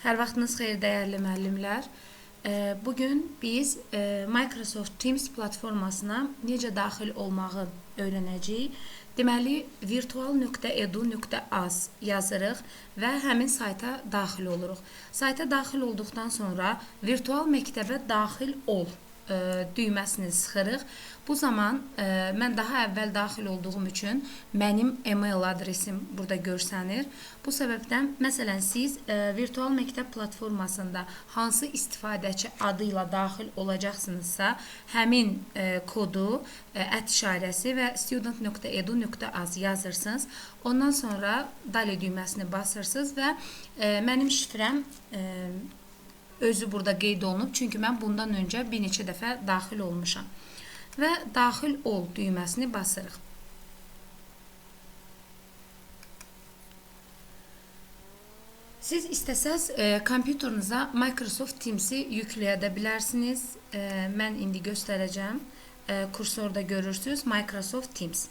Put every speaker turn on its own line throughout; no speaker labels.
Hər vaxtınız xeyir dəyərli müəllimlər. E, Bugün biz e, Microsoft Teams platformasına necə daxil olmağı öyrənəcəyik. Deməli, virtual.edu.az yazırıq və həmin sayta daxil oluruq. Sayta daxil olduqdan sonra virtual məktəbə daxil ol e, düyməsini sıxırıq. Bu zaman e, mən daha əvvəl daxil olduğum üçün mənim e-mail adresim burada görsənir. Bu səbəbdən məsələn siz e, virtual məktəb platformasında hansı istifadəçi adı ilə daxil olacaqsınızsa, həmin e, kodu, e, ət işarəsi və student.edu.az yazırsınız. Ondan sonra dali düyməsini basırsınız və e, mənim şifrəm e, özü burada qeyd olunub. Çünki mən bundan öncə bir neçə dəfə daxil olmuşam. Və daxil ol düyməsini basırıq. Siz istəsəz e, kompüteriniza Microsoft Teams-i yükləyə də bilərsiniz. E, mən indi göstərəcəm. E, kursorda görürsüz Microsoft Teams.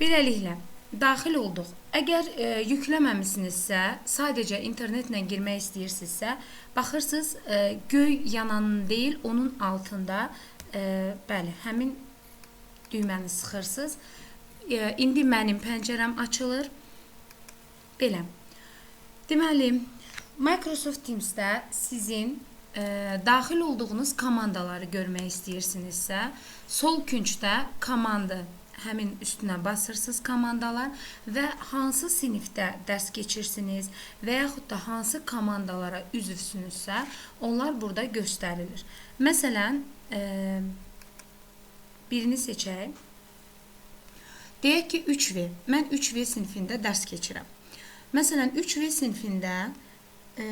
Beləliklə daxil olduq. Əgər e, yükləməmisinizsə, sadəcə internetlə girmək istəyirsinizsə, baxırsınız e, göy yananın deyil, onun altında e, bəli, həmin düyməni sıxırsınız. E, indi mənim pəncərəm açılır. Belə. Deməli, Microsoft Teams-də sizin e, daxil olduğunuz komandaları görmək istəyirsinizsə, sol küncdə komanda həmin üstünə basırsınız komandalar və hansı sinifdə dərs keçirsiniz və yaxud da hansı komandalara üzvsünüzsə, onlar burada göstərilir. Məsələn, e, birini seçək. Deyək ki, 3V. Mən 3V sinifində dərs keçirəm. Məsələn, 3V sinifində ə,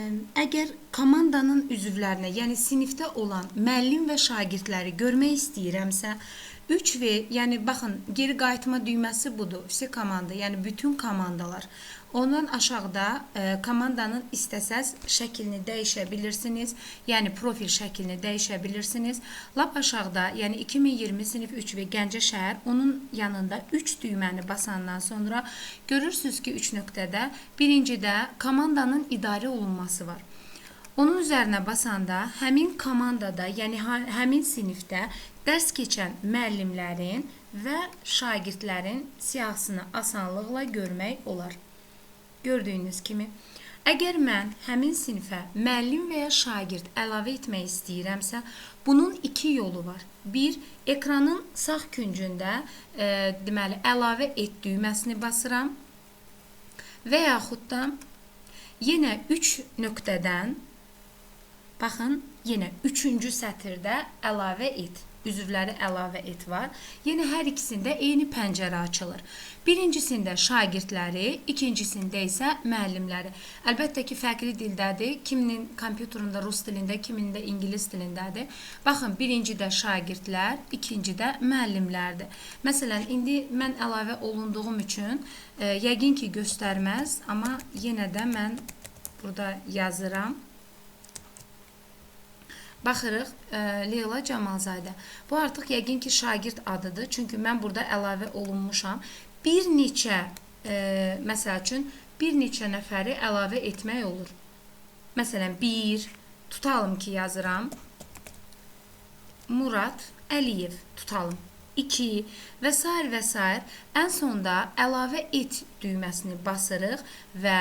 əgər komandanın üzvlərinə, yəni sinifdə olan müəllim və şagirdləri görmək istəyirəmsə, 3V, yəni baxın, geri qayıtma düyməsi budur. Vsi komanda, yəni bütün komandalar. Ondan aşağıda e, komandanın istəsəz şəklini dəyişə bilirsiniz. Yəni profil şəklini dəyişə bilirsiniz. Lap aşağıda, yəni 2020 sinif 3V Gəncə şəhər, onun yanında 3 düyməni basandan sonra görürsüz ki, 3 nöqtədə birincidə komandanın idarə olunması var. Onun üzərinə basanda həmin komandada, yəni hə- həmin sinifdə dərs keçən müəllimlərin və şagirdlərin siyahısını asanlıqla görmək olar. Gördüyünüz kimi, əgər mən həmin sinifə müəllim və ya şagird əlavə etmək istəyirəmsə, bunun iki yolu var. Bir, ekranın sağ küncündə, e, deməli, əlavə et düyməsini basıram və yaxud da yenə 3 nöqtədən Baxın, yenə 3-cü sətirdə əlavə et, üzvləri əlavə et var. Yenə hər ikisində eyni pəncərə açılır. Birincisində şagirdləri, ikincisində isə müəllimləri. Əlbəttə ki, fərqli dildədir. Kiminin kompüterində rus dilində, kiminin də ingilis dilindədir. Baxın, birincidə şagirdlər, ikincidə müəllimlərdir. Məsələn, indi mən əlavə olunduğum üçün e, yəqin ki, göstərməz, amma yenə də mən burada yazıram. Baxırıq, e, Leyla Camalzadə. Bu artıq yəqin ki, şagird adıdır. Çünki mən burada əlavə olunmuşam. Bir neçə, e, məsəl üçün, bir neçə nəfəri əlavə etmək olur. Məsələn, 1 tutalım ki, yazıram. Murad Əliyev tutalım. 2 və s. və s. Ən sonda əlavə et düyməsini basırıq və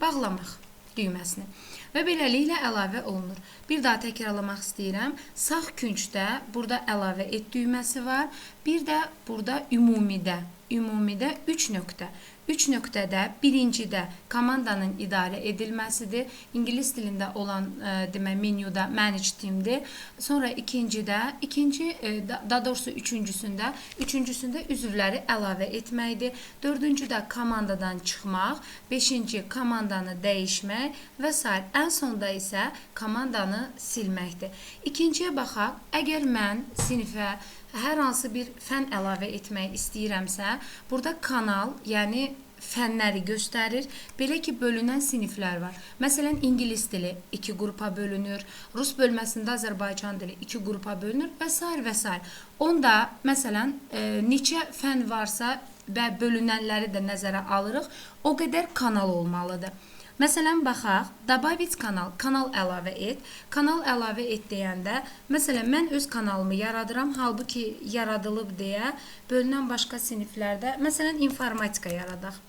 bağlamaq düyməsini və beləliklə əlavə olunur. Bir daha təkrarlamaq istəyirəm. Sağ küncdə burada əlavə et düyməsi var. Bir də burada ümumidə, ümumidə 3 nöqtə. 3 nöqtədə birincidə komandanın idarə edilməsidir. İngilis dilində olan e, demə menyuda manage teamdir. Sonra ikincidə, ikinci e, da- daha doğrusu üçüncüsündə, üçüncüsündə üzvləri əlavə etməkdir. Dördüncüdə komandadan çıxmaq, beşinci komandanı dəyişmək və s. Ən sonda isə komandanı silməkdir. İkinciyə baxaq. Əgər mən sinifə hər hansı bir fən əlavə etmək istəyirəmsə, burada kanal, yəni fənləri göstərir. Belə ki, bölünən siniflər var. Məsələn, ingilis dili 2 qrupa bölünür, rus bölməsində Azərbaycan dili 2 qrupa bölünür və s. və s. Onda məsələn, e, neçə fən varsa və bölünənləri də nəzərə alırıq, o qədər kanal olmalıdır. Məsələn, baxaq, Dabavit kanal, kanal əlavə et. Kanal əlavə et deyəndə, məsələn, mən öz kanalımı yaradıram, halbuki yaradılıb deyə bölünən başqa siniflərdə, məsələn, informatika yaradaq.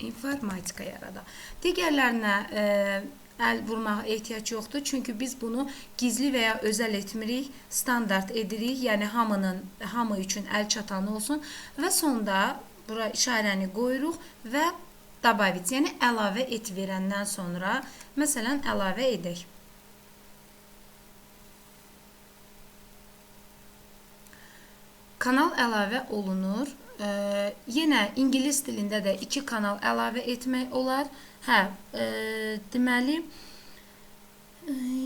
informatika yaradaq. Digərlərinə e, əl vurmağa ehtiyac yoxdur, çünki biz bunu gizli və ya özəl etmirik, standart edirik, yəni hamının hamı üçün əl çatan olsun və sonda bura işarəni qoyuruq və dabavit, yəni əlavə et verəndən sonra məsələn əlavə edək. Kanal əlavə olunur. E, yenə ingilis dilində də iki kanal əlavə etmək olar. Hə, e, deməli e,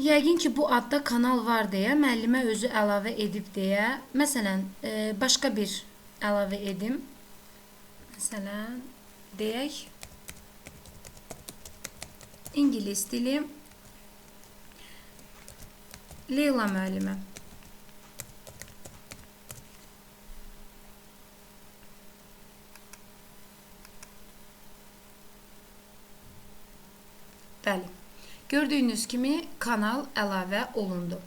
yəqin ki, bu adda kanal var deyə müəllimə özü əlavə edib deyə, məsələn, e, başqa bir əlavə edim. Məsələn, deyək ingilis dili Leyla müəllimə. Bəli. Gördüyünüz kimi kanal əlavə olundu.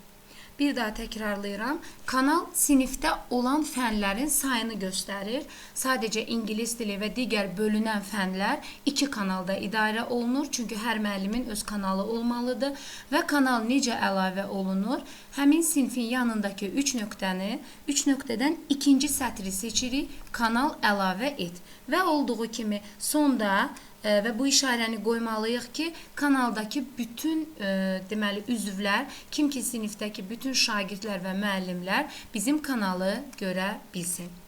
Bir daha təkrarlayıram. Kanal sinifdə olan fənlərin sayını göstərir. Sadəcə ingilis dili və digər bölünən fənlər iki kanalda idarə olunur. Çünki hər müəllimin öz kanalı olmalıdır və kanal necə əlavə olunur? Həmin sinfin yanındakı 3 nöqtəni, 3 nöqtədən ikinci sətri seçirik. Kanal əlavə et. Və olduğu kimi sonda e, və bu işarəni qoymalıyıq ki, kanaldakı bütün e, deməli üzvlər, kim ki sinifdəki bütün şagirdlər və müəllimlər bizim kanalı görə bilsin.